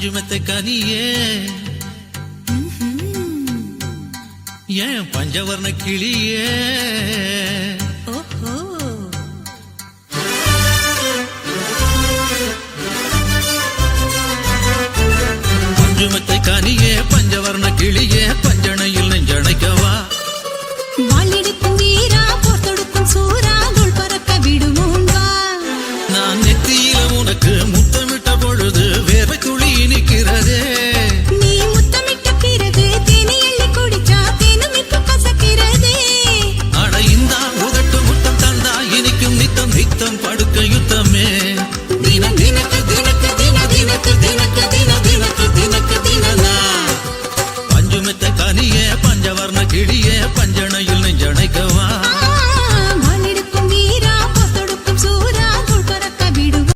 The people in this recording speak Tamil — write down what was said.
பஞ்சுமெத்தை கனியே. ஏன் பஞ்சவர்ண கிளியே? பஞ்சுமெத்தை கனியே பஞ்சவர்ண கிளியே பஞ்சணையில் நெஞ்சணைக்கவா? வாளெடுக்கும் வீரா கிழிய